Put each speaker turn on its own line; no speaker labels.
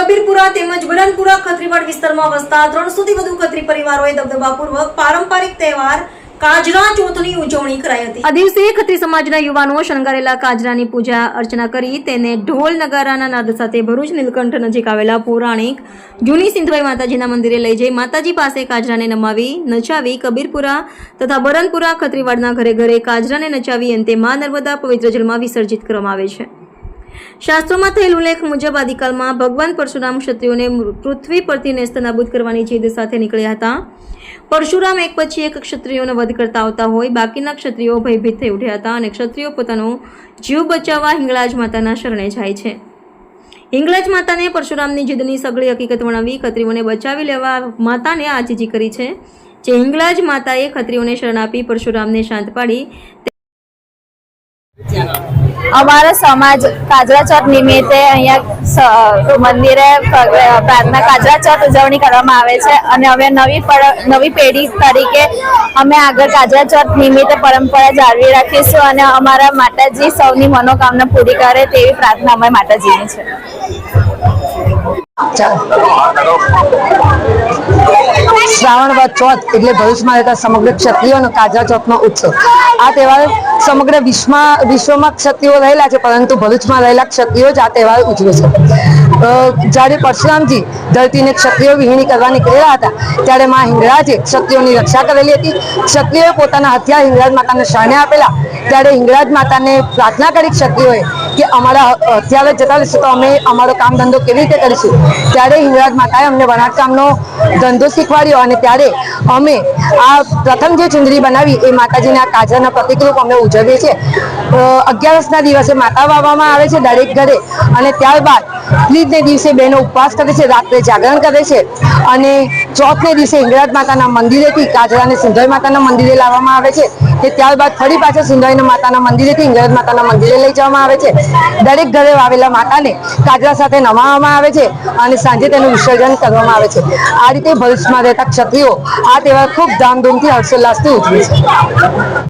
કબીરપુરા તેમજ બલનપુરા ખત્રીવાડ વિસ્તારમાં વસતા ત્રણસોથી વધુ ખત્રી પરિવારોએ દબદબાપૂર્વક પારંપરિક તહેવાર કાજરા ચોથની ઉજવણી કરાઈ હતી. આ દિવસે ખત્રી સમાજના યુવાનો શણગારેલા કાજરાની પૂજા અર્ચના કરી તેને ઢોલ નાદ સાથે ભરૂચ, નીલકંઠ નજીક આવેલા પૌરાણિક જૂની સિંધભાઈ માતાજીના મંદિરે લઈ જઈ માતાજી પાસે કાજરાને નમાવી, નચાવી કબીરપુરા તથા બરનપુરા ખત્રીવાડના ઘરે ઘરે કાજરાને નચાવી અંતે મા નર્મદા પવિત્ર જલમાં વિસર્જિત કરવામાં આવે છે. શાસ્ત્રોમાં થયેલ ઉલ્લેખ મુજબ આદિકાલમાં ભગવાન પરશુરામ ક્ષત્રિયોને પૃથ્વી પરથી નેસ્તનાબૂદ કરવાની જીદ સાથે નીકળ્યા હતા. પરશુરામ એક પછી એક ક્ષત્રિયોનો વધ કરતા આવતા હોય, બાકીના ક્ષત્રિયો ભયભીત થઈ ઉઠ્યા હતા અને ક્ષત્રિયો પોતાનો જીવ બચાવવા હિંગળાજ માતાના શરણે જાય છે. હિંગળાજ માતાને પરશુરામની જીદની સગળી હકીકત વર્ણવી ખત્રીઓને બચાવી લેવા માતાને આજીજી કરી છે, જે હિંગળાજ માતાએ ખત્રીઓને શરણ આપી પરશુરામને શાંત પાડી.
અમારો સમાજ કાજરા ચોથ નિમિત્તે અહીંયા મંદિરે પ્રાર્થના કાજરા ચોથ ઉજવણી કરવામાં આવે છે અને હવે નવી નવી પેઢી તરીકે અમે આગળ કાજરા ચોથ નિમિત્તે પરંપરા જાળવી રાખીશું અને અમારા માતાજી સૌની મનોકામના પૂરી કરે તેવી પ્રાર્થના અમે માતાજીની છે.
શ્રાવણ વદ ચોથ એટલે ભરૂચમાં રહેતા સમગ્ર ક્ષત્રિયોનો કાજરા ચોથનો ઉત્સવ. આ તહેવાર સમગ્ર વિશ્વમાં વિશ્વમાં ક્ષત્રિયો રહેલા છે, પરંતુ ભરૂચમાં રહેલા ક્ષત્રિયો જ આ તહેવાર ઉજવે છે. જ્યારે પરશુરામજી ધરતીને ક્ષત્રિયો વિહીણી કરવા નીકળેલા હતા, ત્યારે માં હિંગળાજે ક્ષત્રિયોની રક્ષા કરેલી હતી. ક્ષત્રિયોએ પોતાના હથિયાર હિંગળાજ માતાને શરણે આપેલા. ત્યારે હિંગળાજ માતાને પ્રાર્થના કરી ક્ષત્રિયોએ કે અમારા હથિયાર જતા રહેશે, તો અમે અમારો કામ ધંધો કેવી રીતે કરીશું? ત્યારે હિંગળાજ માતાએ અમને વણાટકામનો ધંધો શીખવાડ્યો અને ત્યારે અમે આ પ્રથમ જે ચુંદડી બનાવી, એ માતાજીના કાજરાના પ્રતિકરૂપ અમે ઉજવીએ છીએ. અગિયારસના દિવસે માતા વાવવામાં આવે છે દરેક ઘરે અને ત્યારબાદ ત્રીજને દિવસે બહેનો ઉપવાસ કરે છે, રાત્રે જાગરણ કરે છે અને ચોથને દિવસે ઇંગરાજ માતાના મંદિરેથી કાજરાને સુંદર માતાના મંદિરે લાવવામાં આવે છે. કે ત્યારબાદ ફરી પાછા સુંદરીના માતાના મંદિરેથી ઇંગરાજ માતાના મંદિરે લઈ જવામાં આવે છે. દરેક ઘરે વાવેલા માતાને કાજરા સાથે નમાવવામાં આવે છે અને સાંજે તેનું વિસર્જન કરવામાં આવે છે. આ રીતે ભરૂચમાં રહેતા ક્ષત્રિયો આ તહેવાર ખૂબ ધામધૂમથી હર્ષોલ્લાસથી ઉજવે છે.